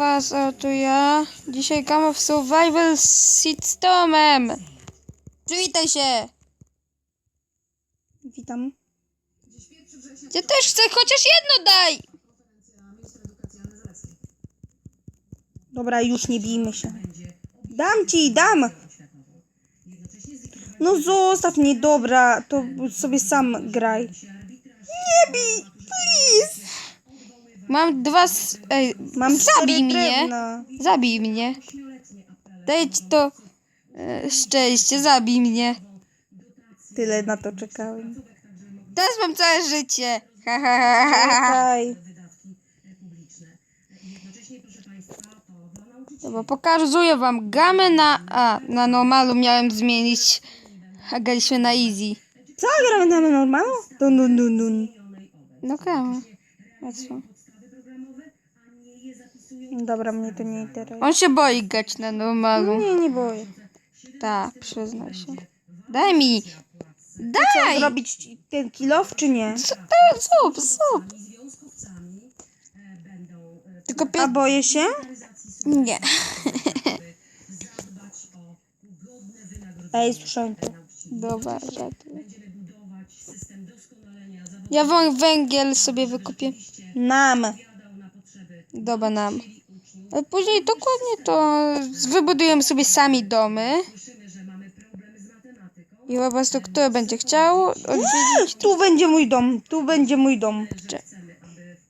was, o tu ja. Dzisiaj gramy w Survival Tomem. Przywitaj się. Witam. Ja też chcę, chociaż jedno daj. Dobra, już nie bijmy się. Dam ci, dam! No zostaw mnie, dobra, to sobie sam graj. Nie bij! Mam dwa... s- Ej, Mam zabij mnie. drewna. Zabij mnie. Daj ci to e, szczęście, zabij mnie. Tyle na to czekałem. Teraz mam całe życie. Ha, ha, ha, ha, ha. Czekaj. Dobra, pokazuję wam gamę na... A, na normalu miałem zmienić. A graliśmy na easy. Co, gramy na normalu? Dun, dun, dun, dun. No gramy. Co? Dobra, mnie to nie interesuje. On się boi grać na normalu. Nie, nie boję. Tak, przyznaj się. Daj mi! Co, Daj! zrobić ci ten kilof, czy nie? Co to? Zrób, zrób. Tylko A boję się? Nie. Ej, słyszałem to. Dobra, żartuję. Ja wą- węgiel sobie wykupię. Nam. Dobra, nam. A później dokładnie to wybudujemy sobie sami domy. I po prostu kto będzie chciał odwiedzić, Tu będzie mój dom, tu będzie mój dom.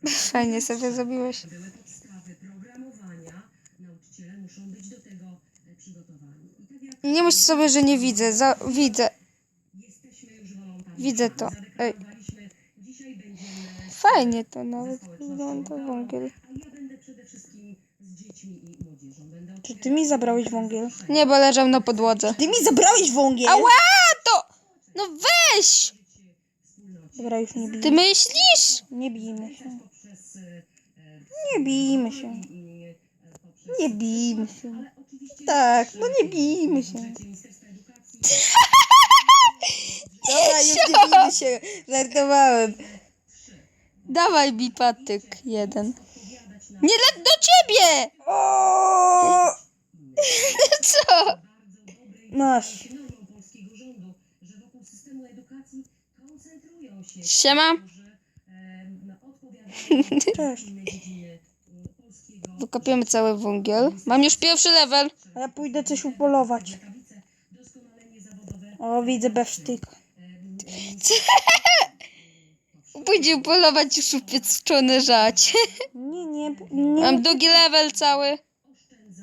fajnie sobie zrobiłeś. Nie myśl sobie, że nie widzę. Za, widzę. Widzę to. Ej. Fajnie to nawet wygląda wągiel. Czy ty mi zabrałeś wągiel? Nie, bo leżał na podłodze. Ty mi zabrałeś wągiel! Ała, to! No weź! Dobra, już nie bijmy. Ty myślisz? Nie bijmy się. Nie bijmy się. Nie bijmy się. Tak, no nie bijmy się. Dobra, już nie bijmy się. Żartowałem. Dawaj mi patyk jeden. Nie do ciebie! O! Co? Masz. Siema. Cześć. Wykopiemy cały węgiel. Mam już pierwszy level. A ja pójdę coś upolować. O, widzę bewsztyk. Pójdzie polować już upieczone żać. Nie, nie, nie. Mam drugi level cały.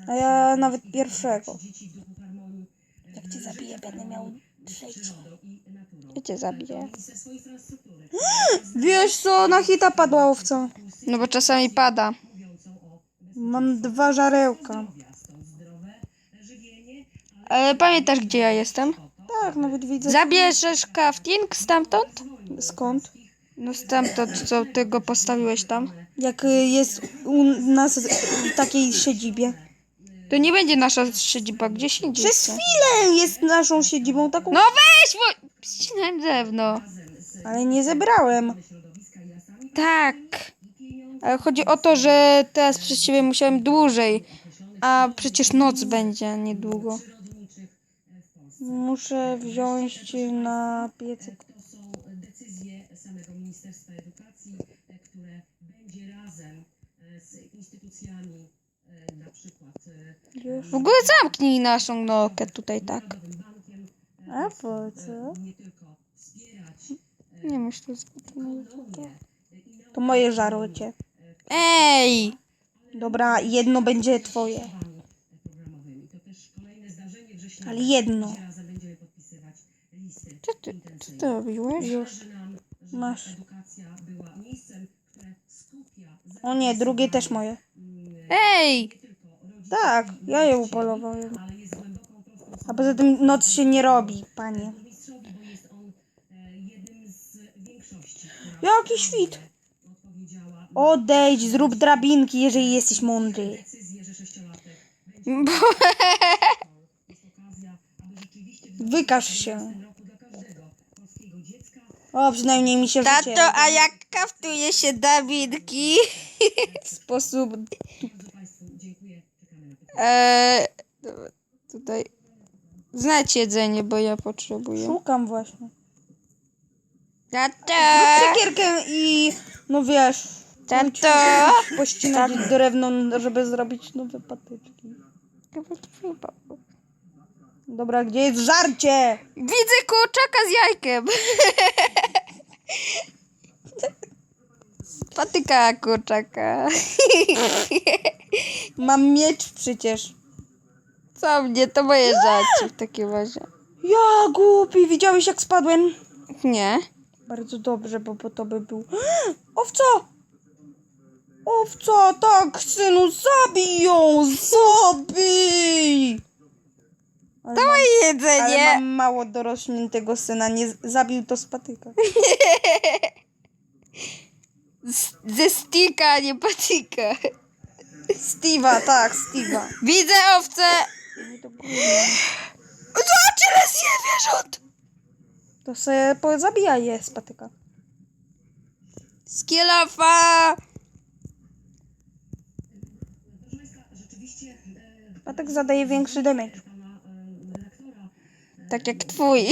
A ja nawet pierwszego. Jak cię zabiję, będę miał trzeci. Ja cię zabiję. Wiesz co, na hita padła owca. No bo czasami pada. Mam dwa żarełka. Ale pamiętasz gdzie ja jestem? Tak, nawet widzę. Zabierzesz crafting stamtąd? Skąd? No stamtąd, co ty go postawiłeś tam. Jak y, jest u nas w takiej siedzibie. To nie będzie nasza siedziba, gdzieś indziej. Przez chwilę jest naszą siedzibą taką, No weź, bo ścinaj drewno. ale nie zebrałem. Tak. Ale chodzi o to, że teraz przez ciebie musiałem dłużej. A przecież noc będzie niedługo. Muszę wziąć na piecyk. Już. W ogóle zamknij naszą nokę tutaj tak. A po co? Nie myślę zbytnio. To moje żarłocie. Ej! Dobra, jedno będzie twoje. Ale jedno. Co ty, co ty robiłeś? Już. Masz. O nie, drugie też moje. Ej! Tak, ja je upolowałem. A poza tym noc się nie robi, panie. Jaki świt? Odejdź, zrób drabinki, jeżeli jesteś mądry. Wykaż się. O, przynajmniej mi się życie Tato, a jak kaftuje się Dawidki? w sposób Eee, dobra, tutaj. Znać jedzenie, bo ja potrzebuję. Szukam właśnie. Tata! Siekierkę i no wiesz, Tato! pościnać drewno, żeby zrobić nowe patyczki. Dobra, gdzie jest żarcie? Widzę kurczaka z jajkiem. Patyka kurczaka. Mam miecz przecież. Co mnie, to moje żarcie w takim razie. Ja głupi, widziałeś jak spadłem? Nie. Bardzo dobrze, bo po to by był. Owco! Owco, tak, synu, zabij ją! Zabij! Ale, To mam, moje ale jedzenie. mam mało dorośniętego syna, nie z- zabił to z patyka. Z- Ze stika, nie patyka. Steve'a, tak, Steve'a. Widzę owce. Zobacz ile zje wierzot. To sobie po- zabijaj je z patyka. Skielofa. Patyk zadaje większy damage. Tak jak twój.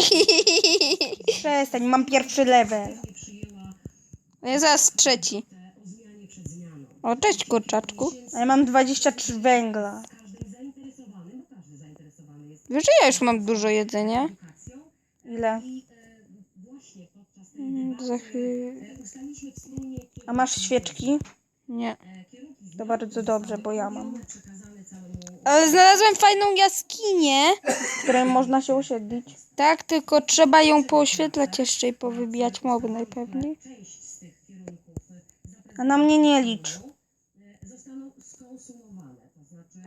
Przestań, mam pierwszy level. Ja zaraz trzeci. O, cześć kurczaczku. A ja mam 23 węgla. Wiesz, że ja już mam dużo jedzenia? Ile? Mm, Za chwilę. A masz świeczki? Nie. To bardzo dobrze, bo ja mam. Ale znalazłem fajną jaskinię. W której można się osiedlić. Tak, tylko trzeba ją pooświetlać jeszcze i powybijać moby najpewniej. A na mnie nie licz.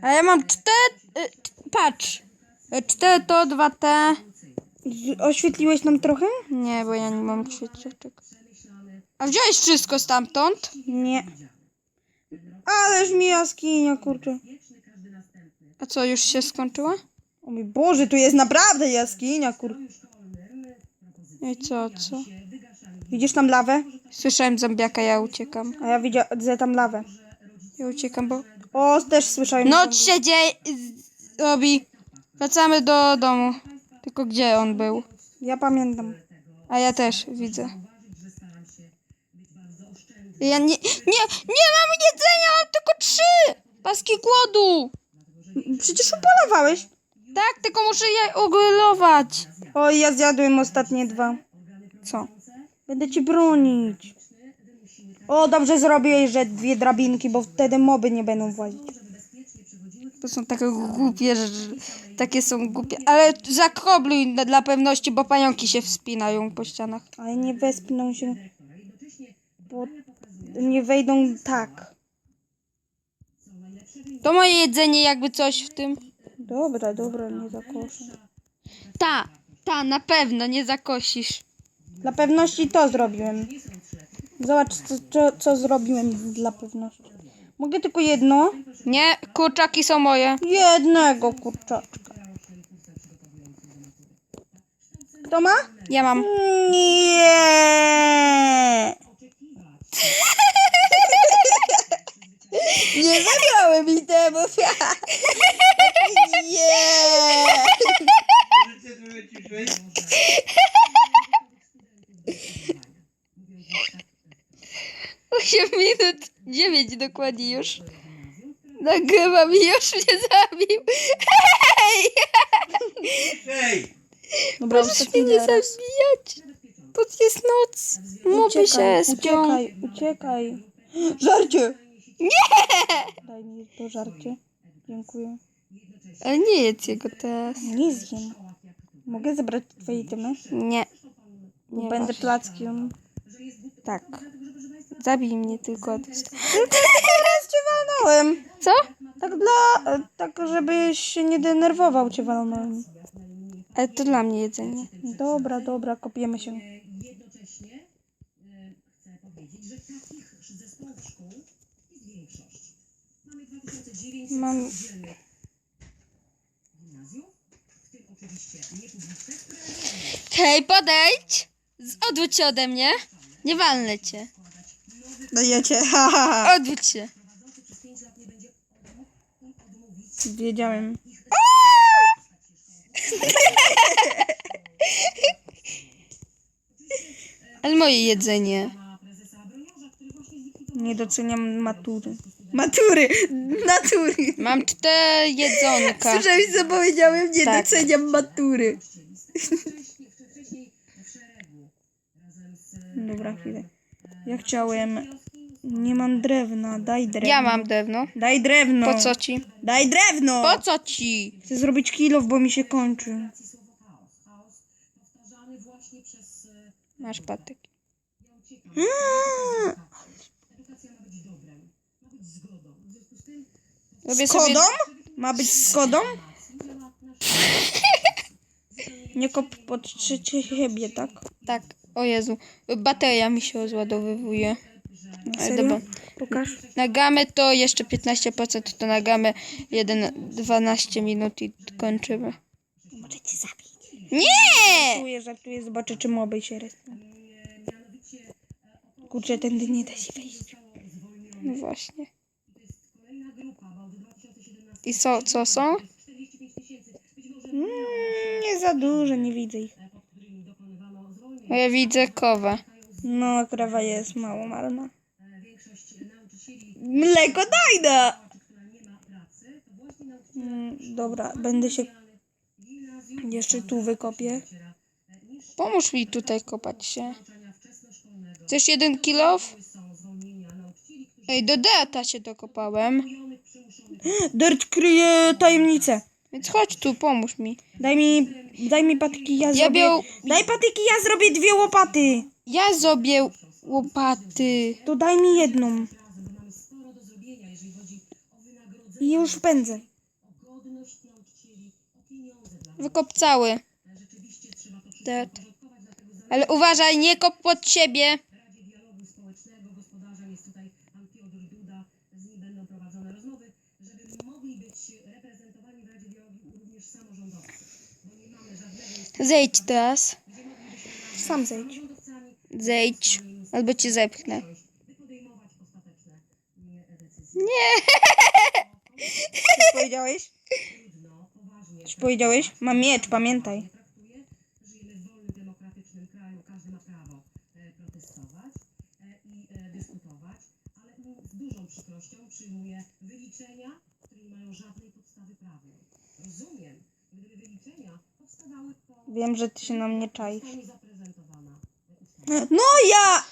A ja mam cztery... y, Patrz. Y, Cztery to, dwa te. Z- Oświetliłeś nam trochę? Nie, bo ja nie mam świeczek. A wziąłeś wszystko stamtąd? Nie. Ależ mi jaskinia, kurczę. A co, już się skończyła? O mój Boże, tu jest naprawdę jaskinia, kurczę. I co, co? Widzisz tam lawę? Słyszałem zombiaka, ja uciekam. A ja widzę tam lawę. Ja uciekam, bo... O, też słyszałem. Noc się dzieje... z- robi. Wracamy do domu. Tylko gdzie on był? Ja pamiętam. A ja też widzę. Ja nie, nie, nie mam jedzenia, mam tylko trzy! Paski głodu! Przecież upolowałeś. Tak, tylko muszę je ugrylować. Oj, ja zjadłem ostatnie dwa. Co? Będę ci bronić. O, dobrze zrobię, że dwie drabinki, bo wtedy moby nie będą włazić. To są takie głupie, że takie są głupie. Ale zakrobluj na- dla pewności, bo pająki się wspinają po ścianach. Ale nie wespną się, bo nie wejdą tak. To moje jedzenie jakby coś w tym. Dobra, dobra, nie zakoszę. Ta, ta, na pewno nie zakosisz. Dla pewności to zrobiłem. Zobacz, co, co, co zrobiłem dla pewności. Mogę tylko jedno? Nie, kurczaki są moje. Jednego kurczaczka. Kto ma? Ja mam. Nie! Nie zabrałem mi temu. Nie! Możecie trochę ciszej? Osiem minut, dziewięć dokładnie już. Nagrywam i już mnie zabił. Hej! Ciszej! Dobra, Możesz mnie nie zabijać. Bo jest noc. Moby się Uciekaj, spią. uciekaj, uciekaj. Żarcie! Nie! Daj mi to żarcie. Dziękuję. Ale nie jedz jego teraz. Nie zjem. Mogę zebrać twoje itemy? Nie. Nie Będę masz. plackiem. Tak. Zabij mnie tylko. Teraz cię walnąłem. Co? Tak dla... Tak, żebyś się nie denerwował cię walnąłem. Ale to dla mnie jedzenie. Dobra, dobra, kopiemy się. Mam... Hej, podejdź! Odwróć się ode mnie. Nie walnę cię. Dajecie, haha. Odwróć się. Wiedziałem. Ale moje jedzenie. Nie doceniam matury. Matury! Natury! Mam cztery jedzonka. Słyszałeś co powiedziałem? Nie Tak. doceniam matury. Dobra, chwilę. Ja chciałem... Nie mam drewna, daj drewno. Ja mam drewno. Daj drewno. Po co ci? Daj drewno! Po co ci? Chcę zrobić kilof, bo mi się kończy. Masz patyk. Mm, Robię Z kodą? Ma być z kodą? Nie kop pod trzecie siebie, tak? Tak. O Jezu. Bateria mi się rozładowywuje. Serio? dobra. Pokaż. Nagamy to jeszcze 15%, to nagamy 1, 12 minut i kończymy. Możecie zabić. Nie! Żartuję, żartuję, zobaczę czy moby się respią. Kurczę, tędy nie da się wejść. No właśnie. I co, co są? Mm, nie za dużo, nie widzę ich. No ja widzę kowę. No, krawa jest mało marna. Mleko daj da! Mm, dobra, będę się... Jeszcze tu wykopię. Pomóż mi tutaj kopać się. Chcesz jeden kilof? Ej, do Deata się dokopałem. Dirt kryje tajemnicę. Więc chodź tu, pomóż mi. Daj mi, daj mi patyki, ja zrobię... biał- Daj patyki, ja zrobię dwie łopaty. Ja zrobię łopaty. To daj mi jedną. I już pędzę. Wykop cały. Deat. Ale uważaj, nie kop pod siebie. Zejdź teraz. Sam zejdź. Zejdź. Albo cię zepchnę. Coś powiedziałeś? Coś powiedziałeś? Mam miecz, pamiętaj. Nie Wiem, że ty się na mnie czaisz. No ja!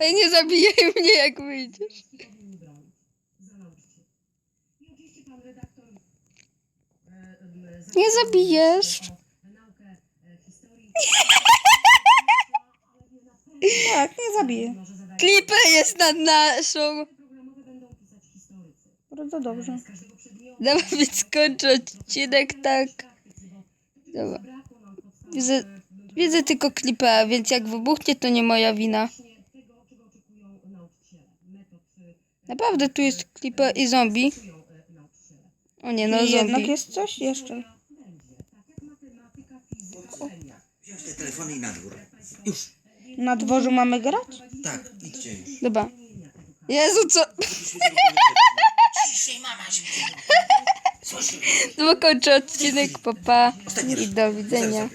Ej, nie zabijaj mnie, jak wyjdziesz. Nie zabijesz. Tak, nie zabiję. Klipy jest nad naszą. Bardzo dobrze. Więc skończę odcinek tak. Dobra. Widzę, widzę tylko klipę, więc jak wybuchnie, to nie moja wina. Naprawdę tu jest klipa i zombie. e. O nie, no I jednak zombie. jest coś jeszcze. Tak. Wziąć te telefony i na dwór. Już. Na dworzu mamy grać? Tak, idźcie już. Dobra. Jezu, co? Ciszej, mama się. No kończę odcinek, papa. I do widzenia.